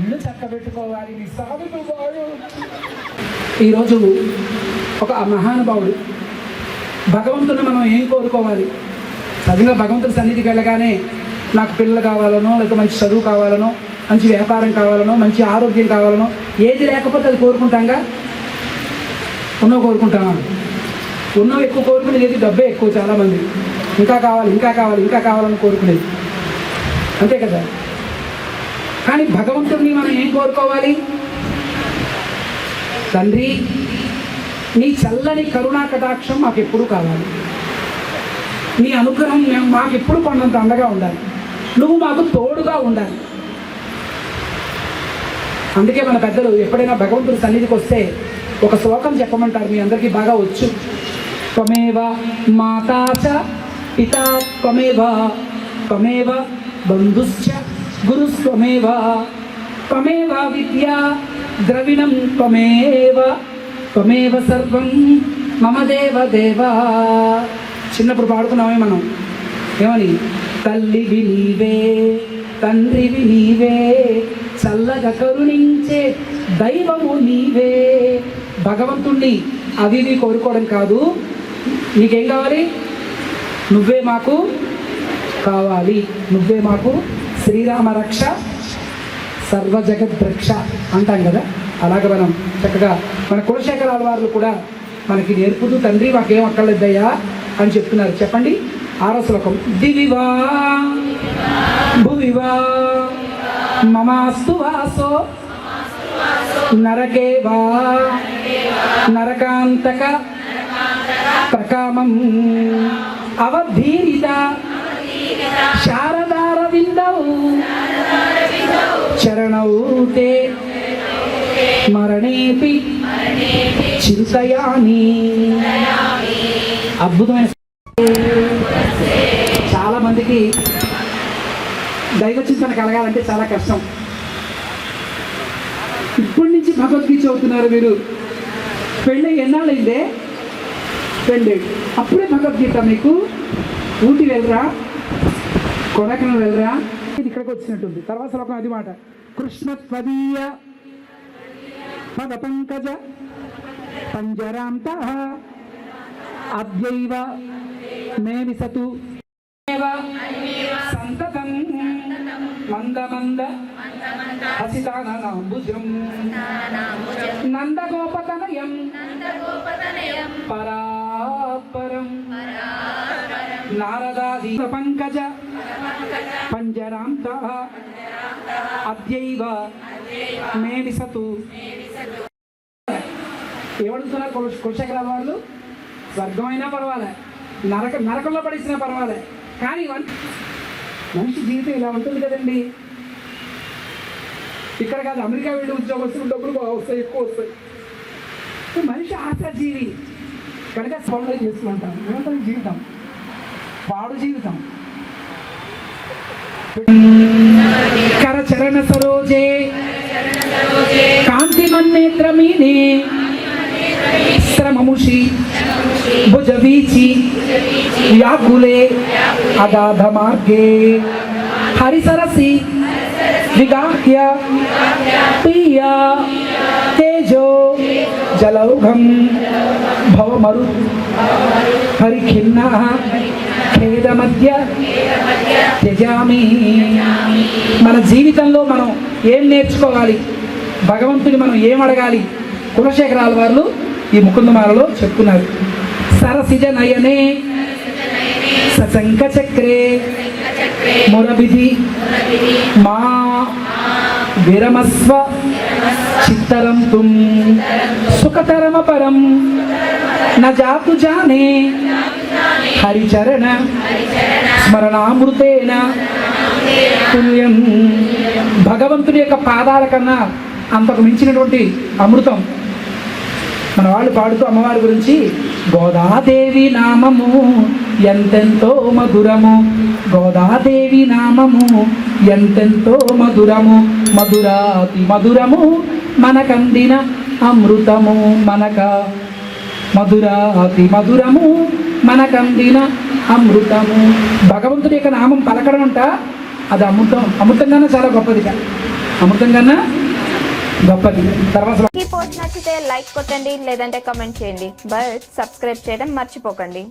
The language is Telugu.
చక్కబెట్టుకోవాలి నీ పెట్టుకోవాలి బాగు ఈరోజు ఒక మహానుభావుడు భగవంతుని మనం ఏం కోరుకోవాలి? సరిగ్గా భగవంతుడి సన్నిధికి వెళ్ళగానే నాకు పిల్లలు కావాలనో లేక మంచి చదువు కావాలనో మంచి వ్యాపారం కావాలనో మంచి ఆరోగ్యం కావాలనో ఏది లేకపోతే అది కోరుకుంటాంగా? ఉన్నో కోరుకుంటామా? ఉన్నో ఎక్కువ కోరుకునేది ఏది? డబ్బే ఎక్కువ చాలామంది. ఇంకా కావాలి ఇంకా కావాలి ఇంకా కావాలని కోరుకునేది. అంతే కదా? కానీ భగవంతుడిని మనం ఏం కోరుకోవాలి? తండ్రి నీ చల్లని కరుణా కటాక్షం మాకు ఎప్పుడు కావాలి. నీ అనుగ్రహం మేము మాకు ఎప్పుడు కొండంత అండగా ఉండాలి. నువ్వు మాకు తోడుగా ఉండాలి. అందుకే మన పెద్దలు ఎప్పుడైనా భగవంతుడి సన్నిధికి వస్తే ఒక శ్లోకం చెప్పమంటారు. మీ అందరికీ బాగా వచ్చు. త్వమేవ మాతా చ పితా త్వమేవ త్వమేవ బంధుశ్చ గురుస్వమేవ త్వమేవ విద్యా ద్రవిణం త్వమేవ త్వమేవ సర్వం మమ దేవ దేవా. చిన్నప్పుడు పాడుకున్నామే మనం. ఏమని? తల్లివి నీవే తండ్రివి నీవే చల్లగా కరుణించే దైవము నీవే. భగవంతుణ్ణి అవి ఇవి కోరుకోవడం కాదు. నీకేం కావాలి? నువ్వే మాకు కావాలి. నువ్వే మాకు శ్రీరామ రక్ష సర్వ జగద్రక్ష అంటాం కదా. అలాగే మనం చక్కగా మన కులశేఖరాల వారు కూడా మనకి నేర్పుతూ తండ్రి మాకేం అక్కర్లేదయ్యా అని చెప్తున్నారు. చెప్పండి. ఆరో శ్లోకం. దివివా భువివా మమాస్తు వాసో నరకే వా నరకాంతక ప్రకామం అవధీరిత శారదార విందౌ మరణేపి చింతయామి అద్భుతమైన చాలా మందికి దైవ చింతన కలగాలంటే చాలా కష్టం. ఇప్పటి నుంచి భగవద్గీత చదువుతున్నారు మీరు. పెళ్ళి ఎన్నాళ్ళైందే? పెళ్ళి. అప్పుడే భగవద్గీత మీకు ఊటి వెళ్ళరా కొడకన వెళ్ళరా? ఇది ఇక్కడికి వచ్చినట్టుంది. తర్వాత శ్లోకం అది మాట. కృష్ణ త్వదీయ పద పంకజ పంజరాంత అద్యైవ మే విసతు సంతతం మంద మంద హసితానంబుజం నందగోపతనయం. పరాపరం. నారదాది పంకజ. పంజరాంత. అద్యైవ మే విసతు ఏమడుగుతున్నారు కుల- కులశేఖరాల వాళ్ళు స్వర్గమైనా పర్వాలే. నరక నరకంలో పడేసినా పర్వాలే. కానీ మనిషి జీవితం ఇలా ఉంటుంది కదండి. ఇక్కడ కాదు అమెరికా వెళ్ళి ఉద్యోగస్తులు డబ్బులు బాగా వస్తాయి ఎక్కువ వస్తాయి. మనిషి ఆశాజీవి. కనుక పనులు చేసుకుంటాం ఏమంటారు జీవితం పాడు జీవితం కరచరణ సరోజే కాంతిమన్నేత్రమీనే శ్రమముషి భుజవీచి వ్యాకులే అగాధ మార్గే హరిసరసి విగాహ్య పీయ తేజో జలౌఘం భవమరు హరిఖిన్న ఖేదమధ్య త్యజామి. మన జీవితంలో మనం ఏం నేర్చుకోవాలి? భగవంతుని మనం ఏం అడగాలి? కులశేఖరాల వారు ఈ ముకుందమాలలో చెప్తున్నారు సరసిజ నయనే సశంక చక్రే మురవిధి మా విరమస్వ చిత్తరం తుం సుఖతరమ పరం న జాతు జానే హరిచరణ స్మరణామృతేన పుణ్యం. భగవంతుని యొక్క పాదాల కన్నా అంతకు మించినటువంటి అమృతం మన వాళ్ళు పాడుతూ అమ్మవారి గురించి గోదాదేవి నామము ఎంతెంతో మధురము గోదాదేవి నామము. ఎంతెంతో మధురము మధురాతి మధురము మనకందిన అమృతము మనక. మధురాతి మధురము మనకందిన అమృతము. భగవంతుడి యొక్క నామం పలకడం అంట. అది అమృతం అమృతం కన్నా చాలా గొప్పది అమృతం కన్నా గొప్పది. తర్వాత ఈ పోస్ట్ నచ్చితే లైక్ కొట్టండి లేదంటే కమెంట్ చేయండి. బట్ సబ్స్క్రైబ్ చేయడం మర్చిపోకండి.